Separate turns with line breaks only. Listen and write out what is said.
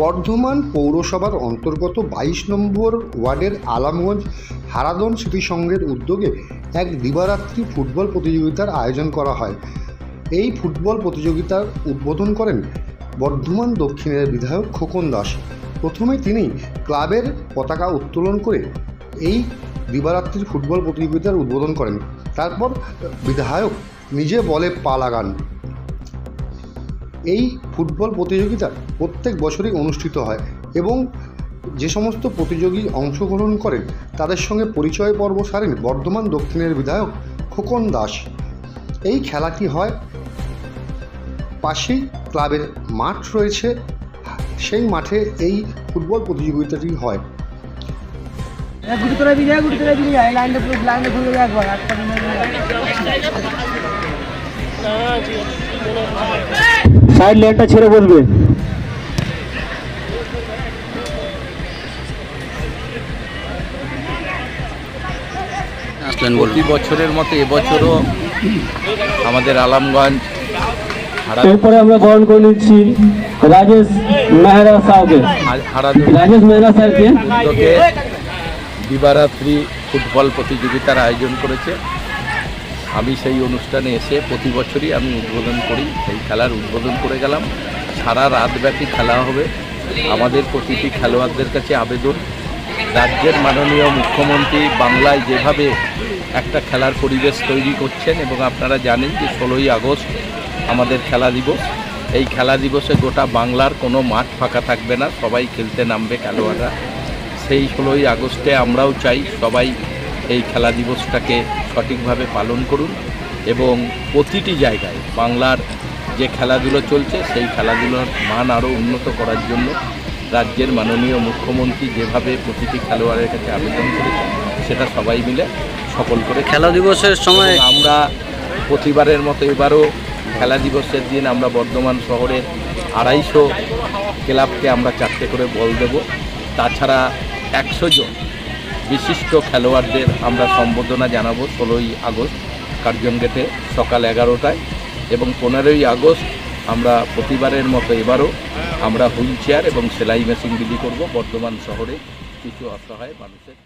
বর্ধমান পৌরসভার অন্তর্গত বাইশ নম্বর ওয়ার্ডের আলামগঞ্জ হারাদন স্মৃতি সংঘের উদ্যোগে এক দিবারাত্রি ফুটবল প্রতিযোগিতার আয়োজন করা হয়। এই ফুটবল প্রতিযোগিতার উদ্বোধন করেন বর্ধমান দক্ষিণের বিধায়ক খোকন দাস। প্রথমে তিনি ক্লাবের পতাকা উত্তোলন করে এই দিবারাত্রির ফুটবল প্রতিযোগিতার উদ্বোধন করেন। তারপর বিধায়ক নিজে বলে পা লাগান। এই ফুটবল প্রতিযোগিতা প্রত্যেক বছরই অনুষ্ঠিত হয় এবং যে সমস্ত প্রতিযোগী অংশগ্রহণ করেন তাদের সঙ্গে পরিচয় পর্ব সারেন বর্ধমান দক্ষিণের বিধায়ক খোকন দাস। এই খেলাটি হয় পাশেই ক্লাবের মাঠ রয়েছে। সেই মাঠে এই ফুটবল প্রতিযোগিতাটি হয়।
করে দিয়ে এই লাইনটা সাইড লেনটা ছেড়ে বলবে
আসলেন প্রতি বছরের মতো এবছরও আমাদের আলামগঞ্জ হারা-
এরপরে আমরা গ্রহণ করে নিচ্ছি রাজেশ মেহরা সাহকে রাজেশ মেহরা স্যারকে।
উদ্যোগে দিবারাত্রি ফুটবল প্রতিযোগিতার আয়োজন করেছে। আমি সেই অনুষ্ঠানে এসে প্রতি বছরই আমি উদ্বোধন করি, সেই খেলার উদ্বোধন করে গেলাম। সারা রাতব্যাপী খেলা হবে। আমাদের প্রতিটি খেলোয়াড়দের কাছে আবেদন। রাজ্যের মাননীয় মুখ্যমন্ত্রী বাংলায় যেভাবে একটা খেলার পরিবেশ তৈরি করছেন এবং আপনারা জানেন যে ষোলোই আগস্ট আমাদের খেলা দিবস। এই খেলা দিবসে গোটা বাংলার কোনো মাঠ ফাঁকা থাকবে না। সবাই খেলতে নামবে খেলোয়াড়রা। সেই ষোলোই আগস্টে আমরাও চাই সবাই এই খেলা দিবসটাকে সঠিকভাবে পালন করুন এবং প্রতিটি জায়গায় বাংলার যে খেলাধুলো চলছে সেই খেলাধুলোর মান আরও উন্নত করার জন্য রাজ্যের মাননীয় মুখ্যমন্ত্রী যেভাবে প্রতিটি খেলোয়াড়ের কাছে আবেদন করেছেন সেটা সবাই মিলে সফল করে
খেলা দিবসের সময়
আমরা প্রতিবারের মতো এবারও খেলা দিবসের দিন আমরা বর্ধমান শহরের আড়াইশো ক্লাবকে আমরা চারটে করে বল দেব। তাছাড়া একশো জন বিশিষ্ট খেলোয়াড়দের আমরা সম্বোধনা জানাব ষোলোই আগস্ট কার্জন গেটে সকাল এগারোটায় এবং পনেরোই আগস্ট আমরা প্রতিবারের মতো এবারও আমরা হুইল চেয়ার এবং সেলাই মেশিন বিলি করব। বর্ধমান শহরে কিছু অসহায় মানুষের